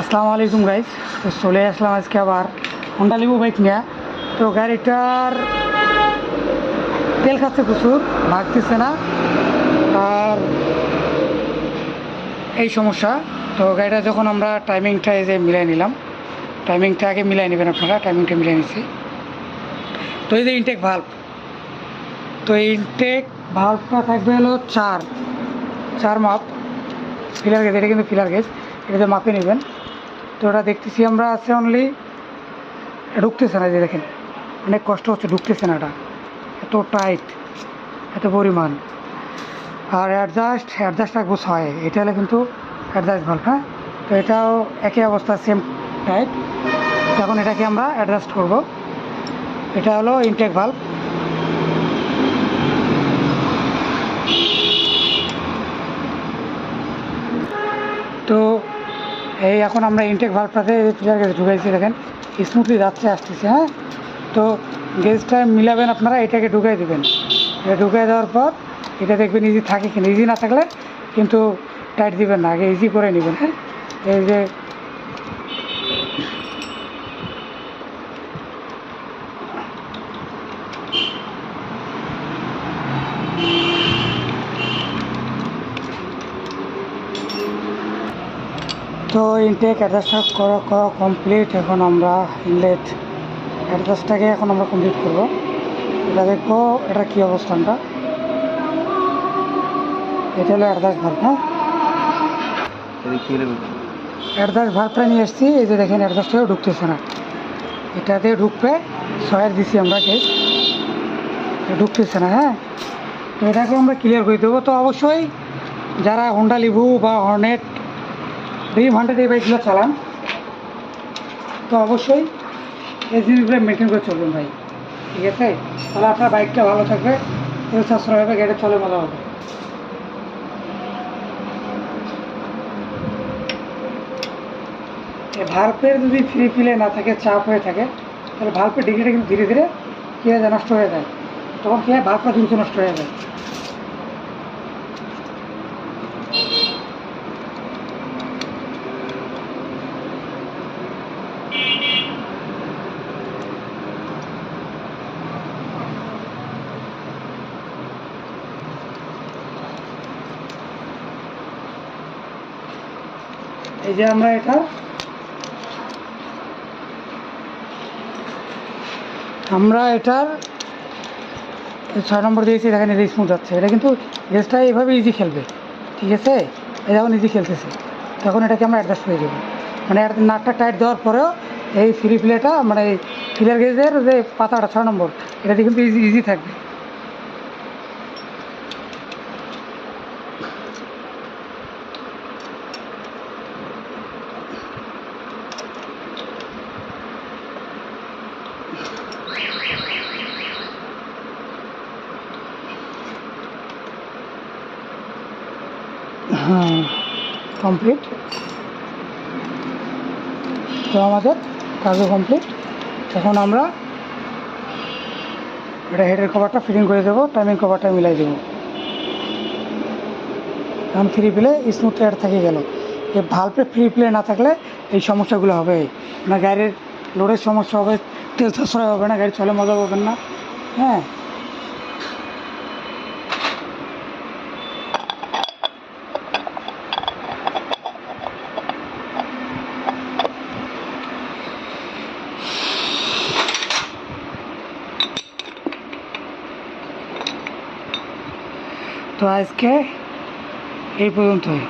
আসসালামু আলাইকুম গাইজ তো চলে আসলাম আজকে আবার হন্ডা লিবু বাইক নিয়ে। তো গাড়িটার তেল খাচ্ছে প্রচুর, ভাগতেছে না। আর এই সমস্যা। তো গাড়িটা যখন আমরা টাইমিংটা এই যে মিলাই নিলাম টাইমিংটা আগে মিলাই নেবেন আপনারা টাইমিংটা মিলাই নিছি তো এই যে ইনটেক ভাল্ব তো এই ইনটেক ভাল্বটা থাকবে হলো চার চার মাপ। ফিলার গেজ এটা কিন্তু ফিলার গেজ এটাতে মাপে নেবেন। তো ওটা দেখতেছি আমরা আছে অনলি ঢুকতেছে না যে দেখেন, অনেক কষ্ট হচ্ছে, ঢুকতেছে না এটা। এত টাইট এত পরিমাণ। আর অ্যাডজাস্ট অ্যাডজাস্ট রাখব হয়। এটা হলে কিন্তু অ্যাডজাস্ট ভাল্ব হ্যাঁ? তো এটাও একই অবস্থা সেম টাইট এখন এটাকে আমরা অ্যাডজাস্ট করব। এটা হলো ইনটেক ভাল্ব তো এই এখন আমরা ইনটেক ভাল্বটাতে ফিলার গেজ ঢুকাইছি, দেখেন। স্মুথলি যাচ্ছে, আসতেছে হ্যাঁ? তো গেজটা মিলাবেন আপনারা, এটাকে ঢুকাই দেবেন। এটা ঢুকাই দেওয়ার পর, এটা দেখবেন ইজি থাকে কিনা। ইজি না থাকলে কিন্তু টাইট দিবেন না, আগে ইজি করে নেবেন হ্যাঁ? এই যে তো ইনটেক অ্যাডজাস্টটা করা করা কমপ্লিট এখন আমরা ইনলেট অ্যাডজাস্টটাকে এখন আমরা কমপ্লিট করব। এটা দেখব এটা কী অবস্থানটা? এটা হলো অ্যাডজাস্ট ভাল্ব হ্যাঁ? অ্যাডজাস্ট ভাল্বটা নিয়ে এসেছি এই যে দেখেন অ্যাডজাস্টটাও ঢুকতেছে না। এটাতে ঢুকবে ছয়ের দিছি আমরা কেস ঢুকতেছে না হ্যাঁ? তো এটাকে আমরা ক্লিয়ার করে দেবো। তো অবশ্যই যারা হোন্ডা লিভু বা হর্নেট ড্রিম হান্ড্রেড এই বাইকগুলো চালান। তো অবশ্যই এই জিনিসগুলো মেনটেন করে চলবেন ভাই। ঠিক আছে? তাহলে আপনার বাইকটা ভালো থাকবে। সাশ্রয় হবে গাড়ি চলে ভালো হবে। ভাল্পের যদি ফ্রি ফিলে না থাকে, চাপ হয়ে থাকে, তাহলে ভাল্পের ডিগ্রিটা কিন্তু ধীরে ধীরে কী হয়ে যায়? নষ্ট হয়ে যায়। তখন কী হয়? ভাল্পটা দ্রুত নষ্ট হয়ে যায়। এই যে আমরা এটা আমরা এটার ছয় নম্বর দিয়েছি দেখেন এটা স্মুথ যাচ্ছে। এটা কিন্তু গেসটা এইভাবে ইজি খেলবে। ঠিক আছে? এখন ইজি খেলতেছে, তখন এটাকে আমরা অ্যাডজাস্ট করে দেবো। মানে নাটটা টাইট দেওয়ার পরেও এই ফ্রি প্লেটা মানে এই ফিলার গেজের যে পাতাটা, ছয় নম্বর এটাতে কিন্তু ইজি ইজি থাকবে। হ্যাঁ কমপ্লিট তো আমাদের কাজও কমপ্লিট এখন আমরা এটা হেডের কভারটা ফিটিং করে দেবো টাইমিং কভারটা মিলাই দেবো। এখন ফ্রি প্লে স্মুথ এয়ার থেকে গেল। এই ভাল্পে ফ্রি প্লে না থাকলে এই সমস্যাগুলো হবে। না গাড়ির লোডের সমস্যা হবে, তেল সাশ্রয় হবে না, গাড়ি চলে মজা পাবেন না। হ্যাঁ তো আজকে এই পর্যন্তই।